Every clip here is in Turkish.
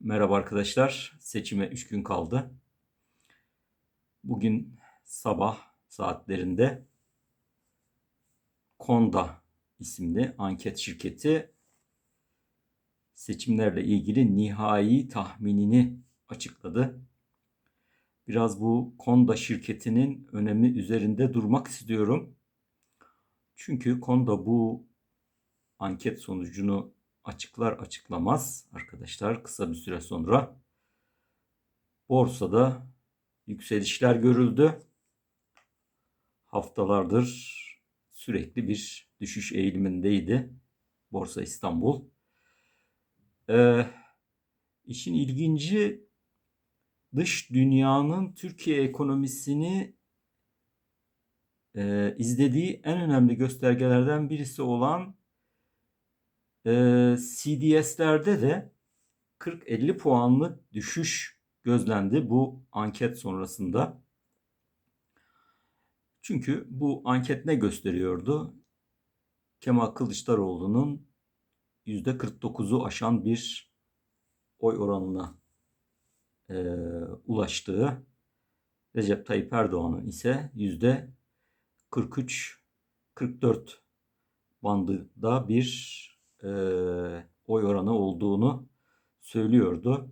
Merhaba arkadaşlar. Seçime 3 gün kaldı. Bugün sabah saatlerinde Konda isimli anket şirketi seçimlerle ilgili nihai tahminini açıkladı. Biraz bu Konda şirketinin önemi üzerinde durmak istiyorum. Çünkü Konda bu anket sonucunu açıklar açıklamaz arkadaşlar kısa bir süre sonra borsada yükselişler görüldü. Haftalardır sürekli bir düşüş eğilimindeydi Borsa İstanbul. Ee, işin ilginci dış dünyanın Türkiye ekonomisini e, izlediği en önemli göstergelerden birisi olan e, CDS'lerde de 40-50 puanlık düşüş gözlendi bu anket sonrasında. Çünkü bu anket ne gösteriyordu? Kemal Kılıçdaroğlu'nun %49'u aşan bir oy oranına e, ulaştığı, Recep Tayyip Erdoğan'ın ise %43-44 bandında bir e, oy oranı olduğunu söylüyordu.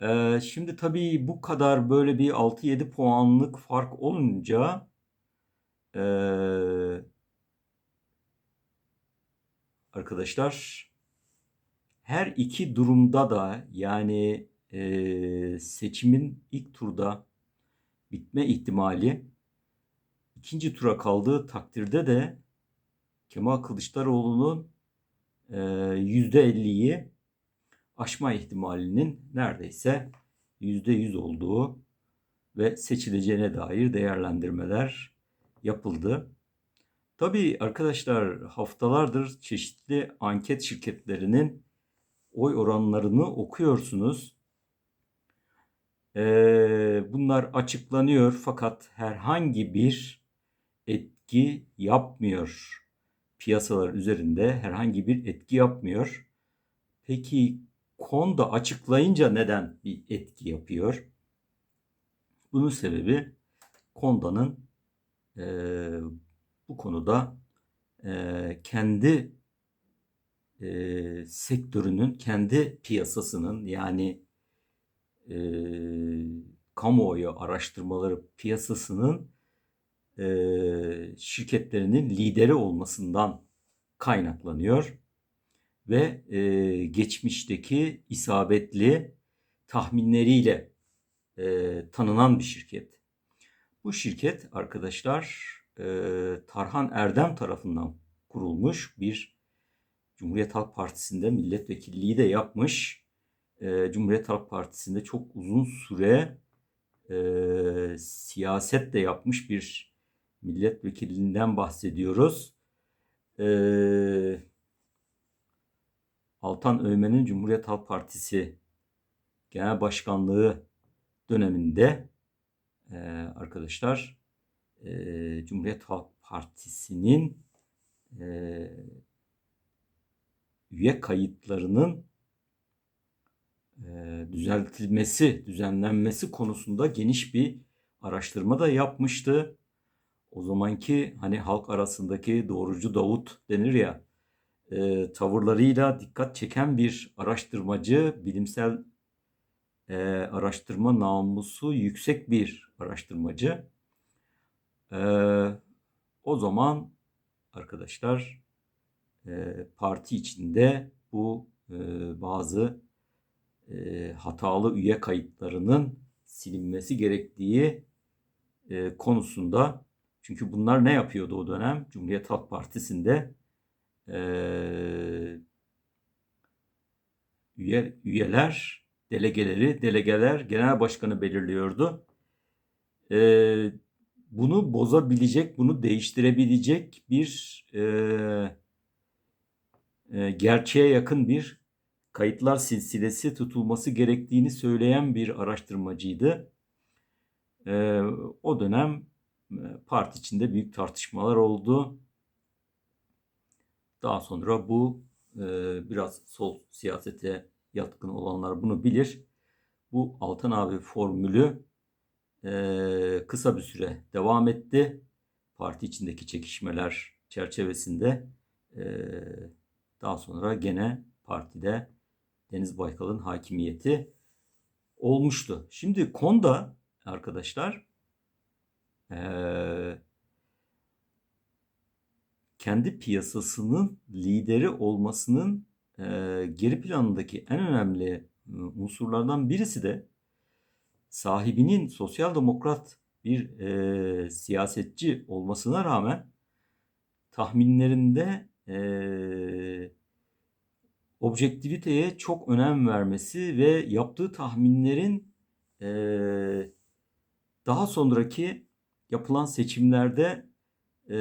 E, şimdi tabii bu kadar böyle bir 6-7 puanlık fark olunca e, arkadaşlar her iki durumda da yani e, seçimin ilk turda bitme ihtimali ikinci tura kaldığı takdirde de Kemal Kılıçdaroğlu'nun %50'yi aşma ihtimalinin neredeyse %100 olduğu ve seçileceğine dair değerlendirmeler yapıldı. Tabii arkadaşlar haftalardır çeşitli anket şirketlerinin oy oranlarını okuyorsunuz. bunlar açıklanıyor fakat herhangi bir etki yapmıyor piyasalar üzerinde herhangi bir etki yapmıyor. Peki Konda açıklayınca neden bir etki yapıyor? Bunun sebebi Konda'nın e, bu konuda e, kendi e, sektörünün, kendi piyasasının yani e, kamuoyu araştırmaları piyasasının şirketlerinin lideri olmasından kaynaklanıyor ve geçmişteki isabetli tahminleriyle tanınan bir şirket. Bu şirket arkadaşlar Tarhan Erdem tarafından kurulmuş bir Cumhuriyet Halk Partisi'nde milletvekilliği de yapmış. Cumhuriyet Halk Partisi'nde çok uzun süre siyaset de yapmış bir milletvekilinden bahsediyoruz. Ee, Altan Öğmen'in Cumhuriyet Halk Partisi Genel Başkanlığı döneminde e, arkadaşlar e, Cumhuriyet Halk Partisi'nin e, üye kayıtlarının e, düzeltilmesi, düzenlenmesi konusunda geniş bir araştırma da yapmıştı o zamanki hani halk arasındaki doğrucu Davut denir ya e, tavırlarıyla dikkat çeken bir araştırmacı, bilimsel e, araştırma namusu yüksek bir araştırmacı. E, o zaman arkadaşlar e, parti içinde bu e, bazı e, hatalı üye kayıtlarının silinmesi gerektiği e, konusunda çünkü bunlar ne yapıyordu o dönem? Cumhuriyet Halk Partisi'nde e, üye, üyeler, delegeleri, delegeler genel başkanı belirliyordu. E, bunu bozabilecek, bunu değiştirebilecek bir e, e, gerçeğe yakın bir kayıtlar silsilesi tutulması gerektiğini söyleyen bir araştırmacıydı. E, o dönem parti içinde büyük tartışmalar oldu. Daha sonra bu biraz sol siyasete yatkın olanlar bunu bilir. Bu Altan abi formülü e, kısa bir süre devam etti. Parti içindeki çekişmeler çerçevesinde e, daha sonra gene partide Deniz Baykal'ın hakimiyeti olmuştu. Şimdi Konda arkadaşlar e, kendi piyasasının lideri olmasının e, geri planındaki en önemli e, unsurlardan birisi de sahibinin sosyal demokrat bir e, siyasetçi olmasına rağmen tahminlerinde e, objektiviteye çok önem vermesi ve yaptığı tahminlerin e, daha sonraki yapılan seçimlerde e,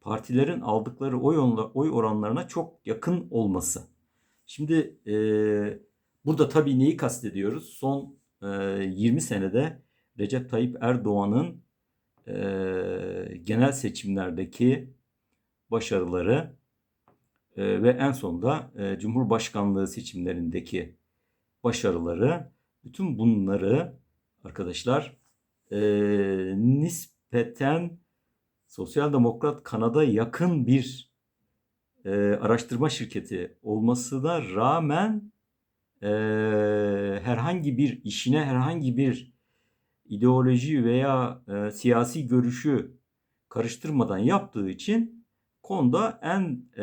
partilerin aldıkları oy, oy oranlarına çok yakın olması. Şimdi e, burada tabii neyi kastediyoruz? Son e, 20 senede Recep Tayyip Erdoğan'ın e, genel seçimlerdeki başarıları e, ve en sonunda e, Cumhurbaşkanlığı seçimlerindeki başarıları bütün bunları arkadaşlar e, nispeten Sosyal Demokrat Kanada yakın bir e, araştırma şirketi olmasına rağmen e, herhangi bir işine herhangi bir ideoloji veya e, siyasi görüşü karıştırmadan yaptığı için konuda en e,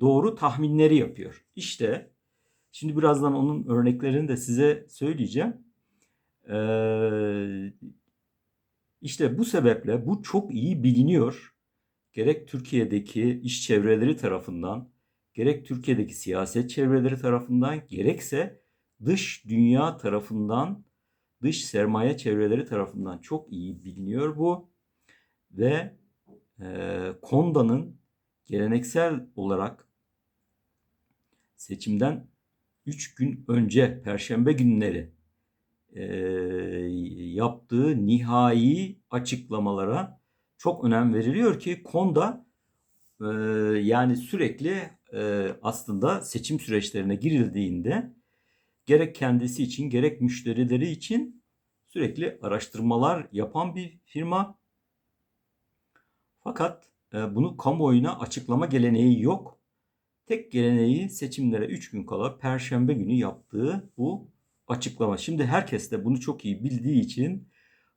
doğru tahminleri yapıyor. İşte şimdi birazdan onun örneklerini de size söyleyeceğim. E, işte bu sebeple bu çok iyi biliniyor. Gerek Türkiye'deki iş çevreleri tarafından, gerek Türkiye'deki siyaset çevreleri tarafından, gerekse dış dünya tarafından, dış sermaye çevreleri tarafından çok iyi biliniyor bu. Ve e, Konda'nın geleneksel olarak seçimden 3 gün önce Perşembe günleri e, yaptığı nihai açıklamalara çok önem veriliyor ki Konda e, yani sürekli e, aslında seçim süreçlerine girildiğinde gerek kendisi için gerek müşterileri için sürekli araştırmalar yapan bir firma. Fakat e, bunu kamuoyuna açıklama geleneği yok. Tek geleneği seçimlere 3 gün kala Perşembe günü yaptığı bu açıklama. Şimdi herkes de bunu çok iyi bildiği için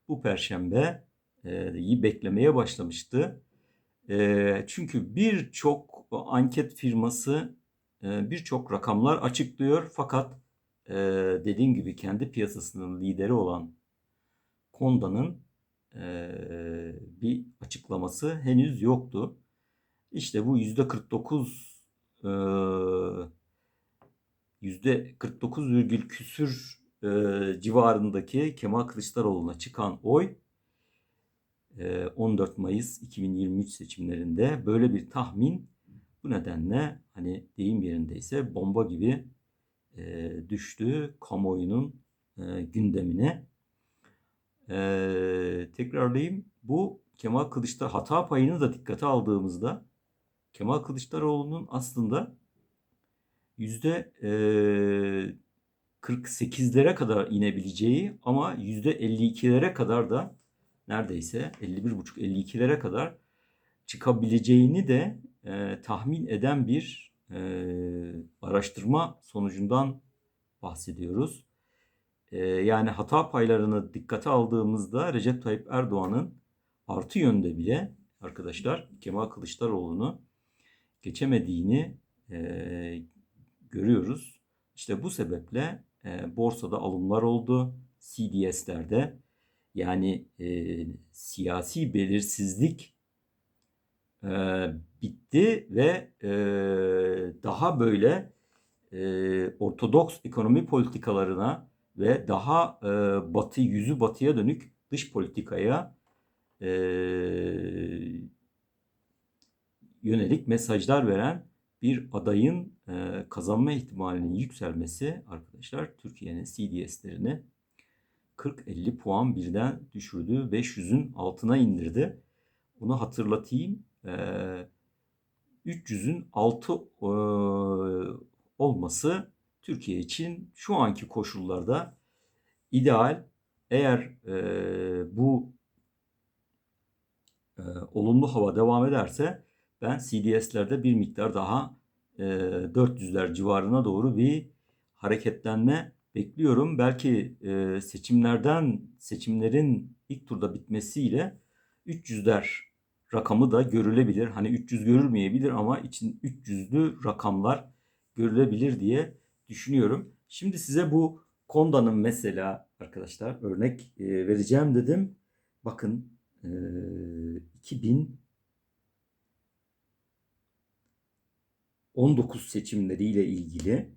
bu perşembe e, iyi beklemeye başlamıştı. E, çünkü birçok anket firması e, birçok rakamlar açıklıyor fakat dediğim gibi kendi piyasasının lideri olan Konda'nın bir açıklaması henüz yoktu. İşte bu yüzde 49 e, %49 virgül küsür e, civarındaki Kemal Kılıçdaroğlu'na çıkan oy e, 14 Mayıs 2023 seçimlerinde böyle bir tahmin bu nedenle hani deyim yerindeyse bomba gibi e, düştü kamuoyunun e, gündemine. E, tekrarlayayım bu Kemal Kılıçdaroğlu hata payını da dikkate aldığımızda Kemal Kılıçdaroğlu'nun aslında yüzde 48'lere kadar inebileceği ama yüzde 52'lere kadar da neredeyse 51,5-52'lere kadar çıkabileceğini de e, tahmin eden bir e, araştırma sonucundan bahsediyoruz. E, yani hata paylarını dikkate aldığımızda Recep Tayyip Erdoğan'ın artı yönde bile arkadaşlar Kemal Kılıçdaroğlu'nu geçemediğini e, görüyoruz. İşte bu sebeple e, borsada alımlar oldu. CDS'lerde yani e, siyasi belirsizlik e, bitti ve e, daha böyle e, ortodoks ekonomi politikalarına ve daha e, batı yüzü batıya dönük dış politikaya e, yönelik mesajlar veren bir adayın e, kazanma ihtimalinin yükselmesi arkadaşlar Türkiye'nin CDS'lerini 40-50 puan birden düşürdü. 500'ün altına indirdi. Bunu hatırlatayım. E, 300'ün altı e, olması Türkiye için şu anki koşullarda ideal. Eğer e, bu e, olumlu hava devam ederse ben CDS'lerde bir miktar daha e, 400'ler civarına doğru bir hareketlenme bekliyorum. Belki e, seçimlerden seçimlerin ilk turda bitmesiyle 300'ler rakamı da görülebilir. Hani 300 görülmeyebilir ama için 300'lü rakamlar görülebilir diye düşünüyorum. Şimdi size bu Konda'nın mesela arkadaşlar örnek e, vereceğim dedim. Bakın e, 2000 19 seçimleriyle ilgili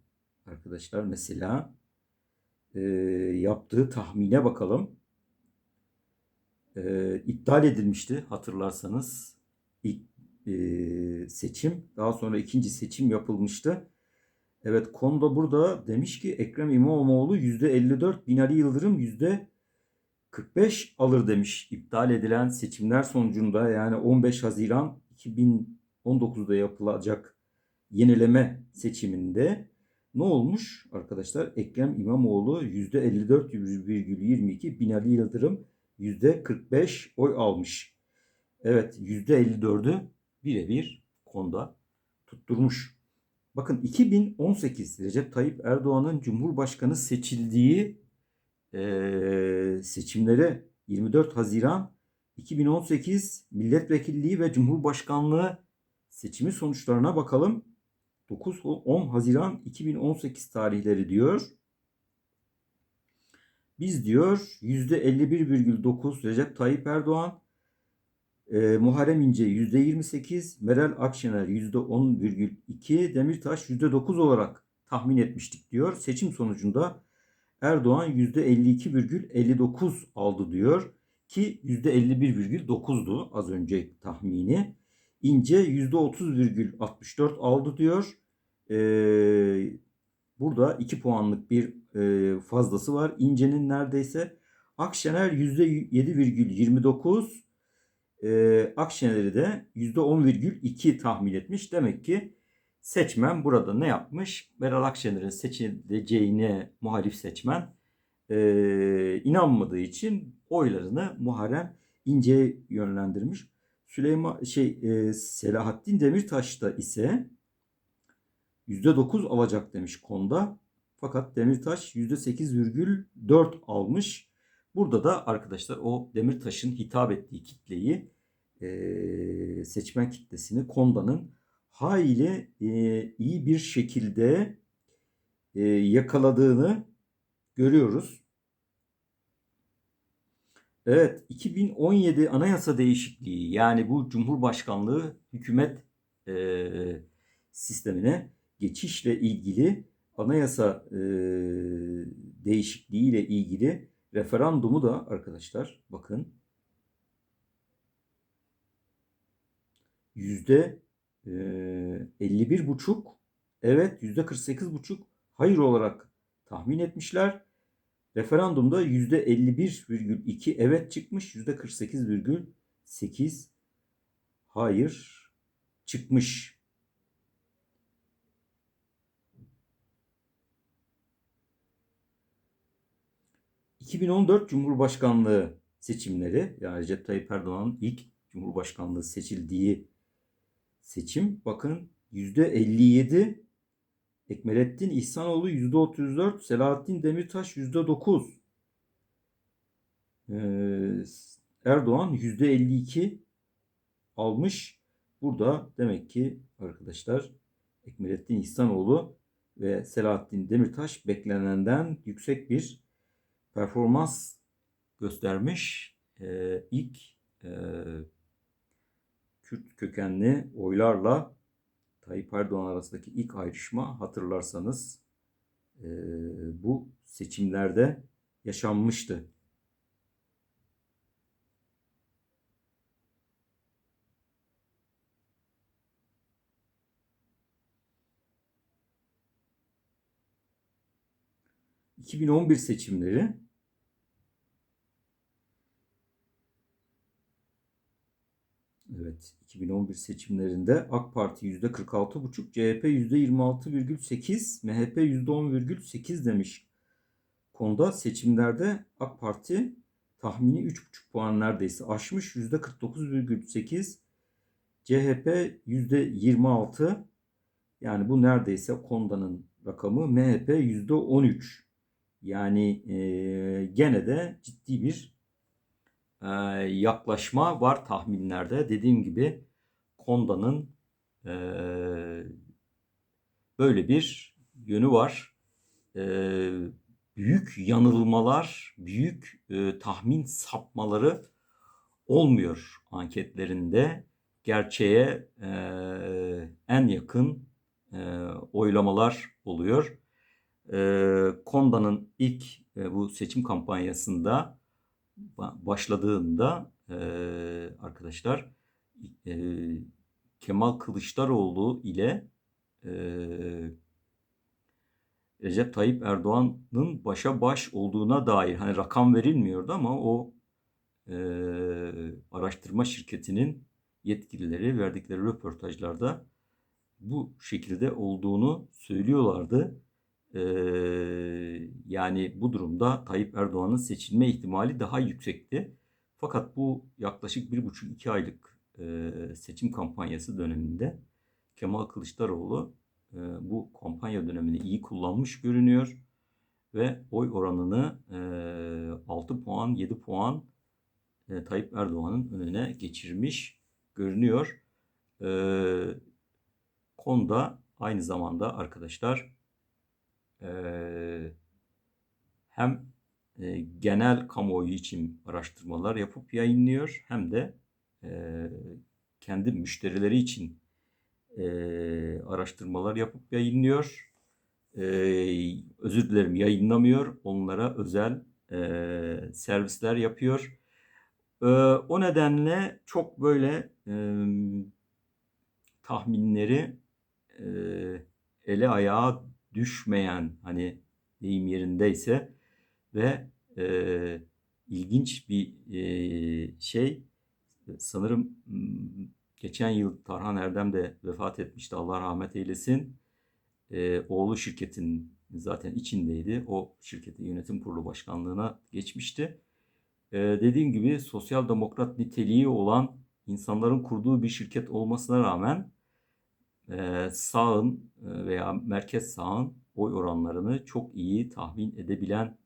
arkadaşlar mesela e, yaptığı tahmine bakalım. E, iptal edilmişti hatırlarsanız ilk e, seçim. Daha sonra ikinci seçim yapılmıştı. Evet konuda burada demiş ki Ekrem İmamoğlu %54, Binali Yıldırım %45 alır demiş. İptal edilen seçimler sonucunda yani 15 Haziran 2019'da yapılacak yenileme seçiminde ne olmuş arkadaşlar? Ekrem İmamoğlu %54,22, Binali Yıldırım %45 oy almış. Evet %54'ü birebir konuda tutturmuş. Bakın 2018 Recep Tayyip Erdoğan'ın Cumhurbaşkanı seçildiği e, seçimlere 24 Haziran 2018 milletvekilliği ve Cumhurbaşkanlığı seçimi sonuçlarına bakalım. 9-10 Haziran 2018 tarihleri diyor. Biz diyor %51,9 Recep Tayyip Erdoğan, e, Muharrem İnce %28, Meral Akşener %10,2, Demirtaş %9 olarak tahmin etmiştik diyor. Seçim sonucunda Erdoğan %52,59 aldı diyor ki %51,9'du az önce tahmini. İnce %30,64 aldı diyor. Ee, burada 2 puanlık bir e, fazlası var. İnce'nin neredeyse Akşener %7,29 e, Akşener'i de %10,2 tahmin etmiş. Demek ki seçmen burada ne yapmış? Meral Akşener'in seçileceğine muhalif seçmen e, inanmadığı için oylarını Muharrem İnce'ye yönlendirmiş. Süleyman şey e, Selahattin Demirtaş da ise %9 alacak demiş konuda. Fakat Demirtaş %8,4 almış. Burada da arkadaşlar o Demirtaş'ın hitap ettiği kitleyi e, seçmen kitlesini Konda'nın hayli e, iyi bir şekilde e, yakaladığını görüyoruz. Evet 2017 anayasa değişikliği yani bu Cumhurbaşkanlığı hükümet e, sistemine geçişle ilgili anayasa e, değişikliği ile ilgili referandumu da arkadaşlar bakın yüzde e, 51 buçuk evet yüzde 48 buçuk hayır olarak tahmin etmişler. Referandumda yüzde 51,2 evet çıkmış yüzde 48,8 hayır çıkmış. 2014 Cumhurbaşkanlığı seçimleri yani Recep Tayyip Erdoğan'ın ilk Cumhurbaşkanlığı seçildiği seçim bakın %57 Ekmelettin İhsanoğlu %34 Selahattin Demirtaş %9 ee, Erdoğan %52 almış. Burada demek ki arkadaşlar Ekmelettin İhsanoğlu ve Selahattin Demirtaş beklenenden yüksek bir performans göstermiş. E, ilk e, Kürt kökenli oylarla Tayyip Erdoğan arasındaki ilk ayrışma hatırlarsanız e, bu seçimlerde yaşanmıştı. ...2011 seçimleri Evet. Evet, 2011 seçimlerinde AK Parti %46,5, CHP %26,8, MHP %10,8 demiş. Konuda seçimlerde AK Parti tahmini 3,5 puan neredeyse aşmış %49,8, CHP %26 yani bu neredeyse Konda'nın rakamı MHP %13. Yani e, gene de ciddi bir e, yaklaşma var tahminlerde. Dediğim gibi Konda'nın e, böyle bir yönü var. E, büyük yanılmalar, büyük e, tahmin sapmaları olmuyor anketlerinde. Gerçeğe e, en yakın e, oylamalar oluyor. E, Konda'nın ilk e, bu seçim kampanyasında başladığında arkadaşlar Kemal Kılıçdaroğlu ile Recep Tayyip Erdoğan'ın başa baş olduğuna dair hani rakam verilmiyordu ama o araştırma şirketinin yetkilileri verdikleri röportajlarda bu şekilde olduğunu söylüyorlardı. Yani bu durumda Tayyip Erdoğan'ın seçilme ihtimali daha yüksekti. Fakat bu yaklaşık bir buçuk iki aylık seçim kampanyası döneminde Kemal Kılıçdaroğlu bu kampanya dönemini iyi kullanmış görünüyor ve oy oranını e, 6 puan 7 puan e, Tayyip Erdoğan'ın önüne geçirmiş görünüyor. E, konuda aynı zamanda arkadaşlar hem e, genel kamuoyu için araştırmalar yapıp yayınlıyor hem de e, kendi müşterileri için e, araştırmalar yapıp yayınlıyor. Özür dilerim yayınlamıyor. Onlara özel servisler yapıyor. O nedenle çok böyle tahminleri ele ayağa düşmeyen hani deyim yerindeyse ve e, ilginç bir e, şey sanırım geçen yıl Tarhan Erdem de vefat etmişti Allah rahmet eylesin. E, oğlu şirketin zaten içindeydi. O şirketin yönetim kurulu başkanlığına geçmişti. E, dediğim gibi sosyal demokrat niteliği olan insanların kurduğu bir şirket olmasına rağmen e, sağın veya merkez sağın oy oranlarını çok iyi tahmin edebilen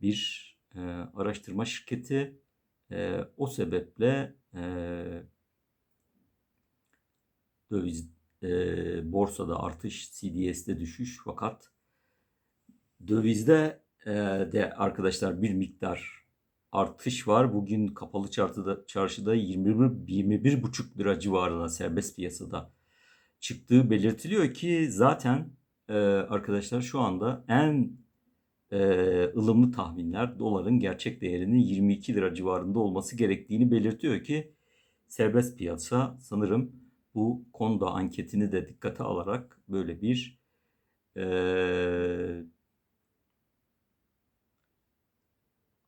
bir e, araştırma şirketi. E, o sebeple e, döviz e, borsada artış, CDS'de düşüş fakat dövizde e, de arkadaşlar bir miktar artış var. Bugün kapalı çarşıda, çarşıda 21 21,5 lira civarına serbest piyasada çıktığı belirtiliyor ki zaten e, arkadaşlar şu anda en e, ılımlı tahminler doların gerçek değerinin 22 lira civarında olması gerektiğini belirtiyor ki serbest piyasa sanırım bu konuda anketini de dikkate alarak böyle bir e,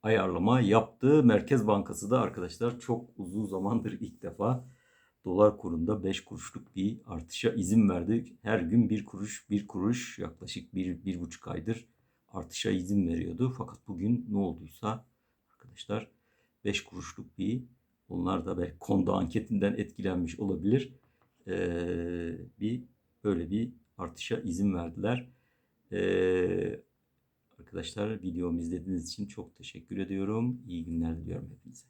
ayarlama yaptı. Merkez Bankası da arkadaşlar çok uzun zamandır ilk defa dolar kurunda 5 kuruşluk bir artışa izin verdi. Her gün 1 kuruş 1 kuruş yaklaşık 1 bir, 1,5 aydır artışa izin veriyordu. Fakat bugün ne olduysa arkadaşlar 5 kuruşluk bir onlar da belki konda anketinden etkilenmiş olabilir. Ee, bir böyle bir artışa izin verdiler. Ee, arkadaşlar videomu izlediğiniz için çok teşekkür ediyorum. İyi günler diliyorum hepinize.